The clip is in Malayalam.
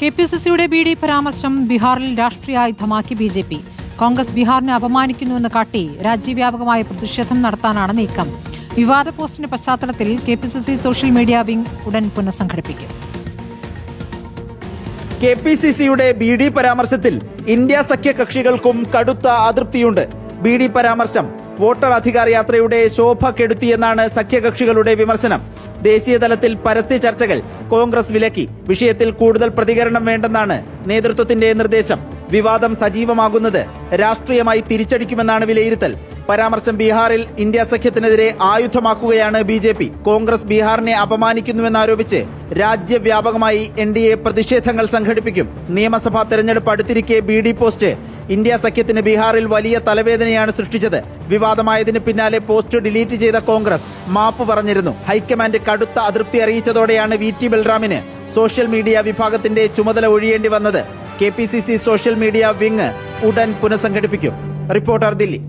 കെ പി സി സിയുടെ ബി ഡി പരാമർശം ബീഹാറിൽ രാഷ്ട്രീയ ആയുധമാക്കി ബി ജെ പി. കോൺഗ്രസ് ബീഹാറിനെ അപമാനിക്കുന്നുവെന്ന് കാട്ടി രാജ്യവ്യാപകമായ പ്രതിഷേധം നടത്താനാണ് നീക്കം. വിവാദ പോസ്റ്റിന്റെ പശ്ചാത്തലത്തിൽ K P C C social media wing ഉടൻ പുനഃസംഘടിപ്പിക്കും. കെ പി സി സിയുടെ ബി ഡി പരാമർശത്തിൽ ഇന്ത്യ സഖ്യ കക്ഷികൾക്കും കടുത്ത അതൃപ്തിയുണ്ട്. ബി ഡി പരാമർശം വോട്ടർ അധികാര യാത്രയുടെ ശോഭ കെടുത്തിയെന്നാണ് സഖ്യകക്ഷികളുടെ വിമർശനം. ദേശീയ തലത്തിൽ പരസ്യ ചർച്ചകൾ കോൺഗ്രസ് വിലക്കി. വിഷയത്തിൽ കൂടുതൽ പ്രതികരണം വേണ്ടെന്നാണ് നേതൃത്വത്തിന്റെ നിർദ്ദേശം. വിവാദം സജീവമാകുന്നത് രാഷ്ട്രീയമായി തിരിച്ചടിക്കുമെന്നാണ് വിലയിരുത്തൽ. പരാമർശം ബീഹാറിൽ ഇന്ത്യ സഖ്യത്തിനെതിരെ ആയുധമാക്കുകയാണ് ബി ജെ പി. കോൺഗ്രസ് ബീഹാറിനെ അപമാനിക്കുന്നുവെന്നാരോപിച്ച് രാജ്യവ്യാപകമായി എൻ ഡി എ പ്രതിഷേധങ്ങൾ സംഘടിപ്പിക്കും. നിയമസഭാ തെരഞ്ഞെടുപ്പ് അടുത്തിരിക്കെ ബി ഡി പോസ്റ്റ് ഇന്ത്യ സഖ്യത്തിന് ബീഹാറിൽ വലിയ തലവേദനയാണ് സൃഷ്ടിച്ചത്. വിവാദമായതിന് പിന്നാലെ പോസ്റ്റ് ഡിലീറ്റ് ചെയ്ത കോൺഗ്രസ് മാപ്പ് പറഞ്ഞിരുന്നു. ഹൈക്കമാൻഡ് കടുത്ത അതൃപ്തി അറിയിച്ചതോടെയാണ് വി ടി ബൽറാമിന് സോഷ്യൽ മീഡിയ വിഭാഗത്തിന്റെ ചുമതല ഒഴിയേണ്ടി വന്നത്. കെ സോഷ്യൽ മീഡിയ വിങ് ഉടൻ പുനഃസംഘടിപ്പിക്കും. റിപ്പോർട്ടർ ദില്ലി.